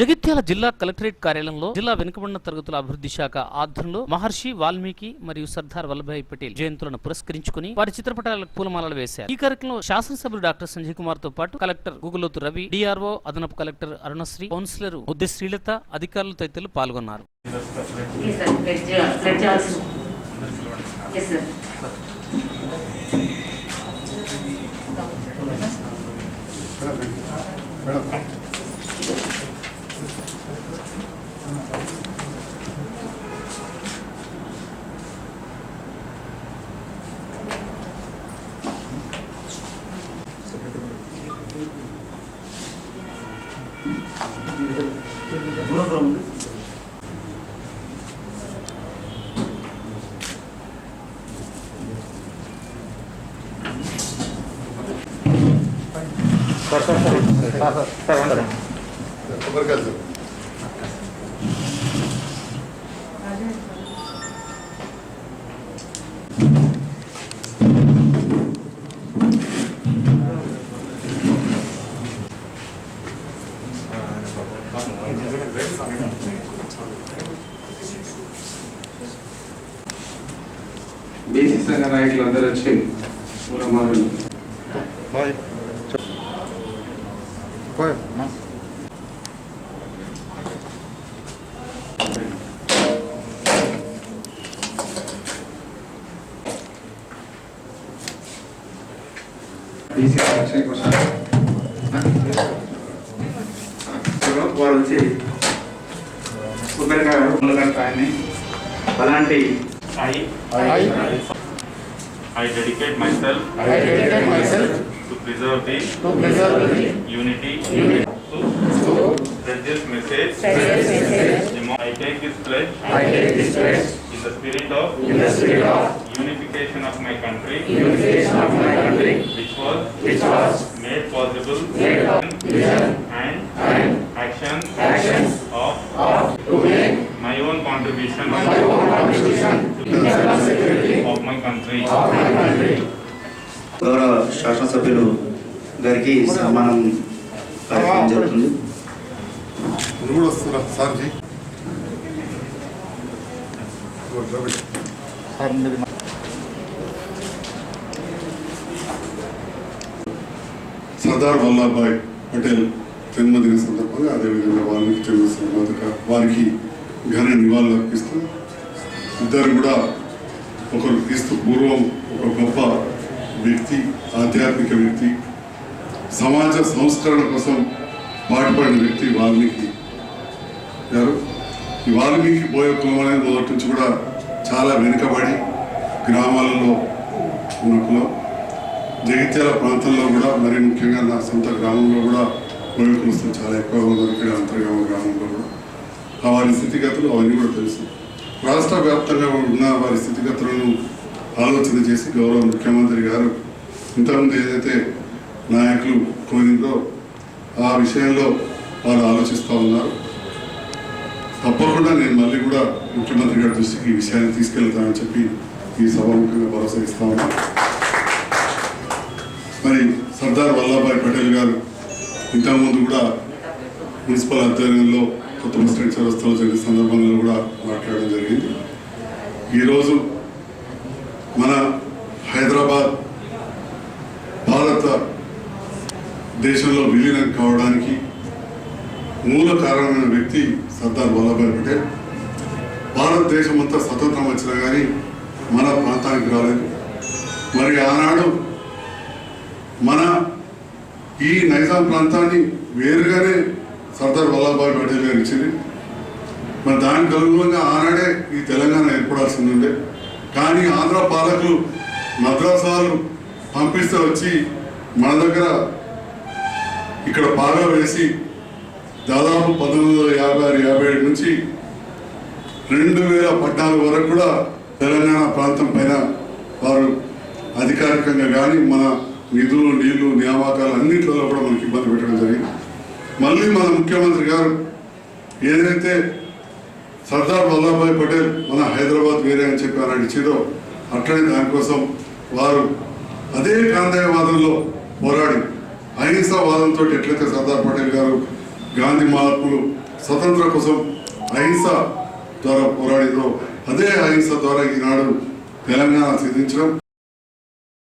జగిత్యాల జిల్లా కలెక్టరేట్ కార్యాలయంలో జిల్లా వెనుకబడిన తరగతుల అభివృద్ధి శాఖ ఆధ్వర్యంలో మహర్షి వాల్మీకి మరియు సర్దార్ వల్లభాయ్ పటేల్ జయంతులను పురస్కరించుకుని వారి చిత్రపటాలకు పూలమాలలు వేశారు. ఈ కార్యక్రమంలో శాసనసభ్యులు డాక్టర్ సంజయ్ కుమార్తో పాటు కలెక్టర్ గుగులోతు రవి డిఆర్ఓ అదనపు కలెక్టర్ అరుణశ్రీ కౌన్సిలర్ ముద్దె శ్రీలత అధికారులు తదితరులు పాల్గొన్నారు. Yes, குணபுரம் வந்து sir sir sir sir sir வந்துடுறேன் బీసీ సంఘ నాయకులు అందరూ వచ్చి పూలమాలలు బీసీ సంక్షేమ కోసం వారు వచ్చి కొబ్బరికాయ ఉండగడతాయని అలాంటి I, I, I dedicate myself I dedicate myself to preserve the to preserve the unity unity to to spread this message. Spread this message. I take this pledge I take this pledge in the spirit of in the spirit of unification of my country, unification of my country, which was which was made possible made of vision and and action actions of of to make my own contribution my own contribution my గౌరవ శాసనసభ్యులు గారికి సన్మానం కార్యక్రమం జరుగుతుంది. సర్దార్ వల్లభాయ్ పటేల్ జన్మదిన సందర్భంగా అదేవిధంగా వాల్మీకి జన్మ వారికి ఘన నివాళులు అర్పిస్తూ ఇద్దరు కూడా ఒకరు క్రీస్తు పూర్వం ఒక గొప్ప వ్యక్తి ఆధ్యాత్మిక వ్యక్తి. సమాజ సంస్కరణ కోసం పాటుపడిన వ్యక్తి వాల్మీకి గారు. ఈ వాల్మీకి పోయే కులం అనేది మొదటి నుంచి కూడా చాలా వెనుకబడి గ్రామాలలో ఉన్న కులం. జగిత్యాల ప్రాంతంలో కూడా మరి ముఖ్యంగా నా సొంత గ్రామంలో కూడా కోయ కులస్తులు చాలా ఎక్కువగా ఉన్నారు ఇక్కడ అంతర్గామ గ్రామంలో కూడా. ఆ వారి స్థితిగతులు అవన్నీ కూడా తెలుసు. రాష్ట్ర వ్యాప్తంగా ఉన్న వారి స్థితిగతులను ఆలోచన చేసి గౌరవ ముఖ్యమంత్రి గారు ఇంతకుముందు ఏదైతే నాయకులు కోరిందో ఆ విషయంలో వారు ఆలోచిస్తూ ఉన్నారు. తప్పకుండా నేను మళ్ళీ కూడా ముఖ్యమంత్రి గారి దృష్టికి ఈ విషయాన్ని తీసుకెళ్తానని చెప్పి ఈ సభాముఖంగా భరోసా ఇస్తా ఉన్నాను మరి సర్దార్ వల్లభాయ్ పటేల్ గారు ఇంతకుముందు కూడా మున్సిపల్ ఆధ్వర్యంలో కొత్త బస్ స్టాండ్ చౌరస్తాలో జరిగిన సందర్భంలో కూడా మాట్లాడడం జరిగింది. ఈరోజు మన హైదరాబాద్ భారత దేశంలో విలీనం కావడానికి మూల కారణమైన వ్యక్తి సర్దార్ వల్లభాయ్ పటేల్. భారతదేశం అంతా స్వతంత్రం వచ్చినా కానీ మన ప్రాంతానికి రాలేదు. మరి ఆనాడు మన ఈ నైజాం ప్రాంతాన్ని వేరుగానే సర్దార్ వల్లభాయ్ పటేల్ గారు ఇచ్చింది. మరి దానికి అనుగుణంగా ఆనాడే ఈ తెలంగాణ ఏర్పడాల్సింది ఉండే. కానీ ఆంధ్ర పాలకులు మద్రాసాలు పంపిస్తే వచ్చి మన దగ్గర ఇక్కడ బాగా వేసి దాదాపు పంతొమ్మిది వందల యాభై ఆరు యాభై ఏడు నుంచి రెండు వేల పద్నాలుగు వరకు కూడా తెలంగాణ ప్రాంతం పైన వారు అధికారికంగా కానీ మన నిధులు నీళ్ళు నియామకాలు అన్నింటిలో కూడా మనకి ఇబ్బంది పెట్టడం జరిగింది. మళ్ళీ మన ముఖ్యమంత్రి గారు ఏదైతే సర్దార్ వల్లభాయ్ పటేల్ మన హైదరాబాద్ వేరే అని చెప్పి ఆనాడు ఇచ్చిందో అట్లనే దానికోసం వారు అదే గాంధేయవాదంలో పోరాడి అహింసావాదంతో ఎట్లయితే సర్దార్ పటేల్ గారు గాంధీ మహాత్ములు స్వతంత్ర కోసం అహింస ద్వారా పోరాడిందో అదే అహింస ద్వారా ఈనాడు తెలంగాణ సిద్ధించడం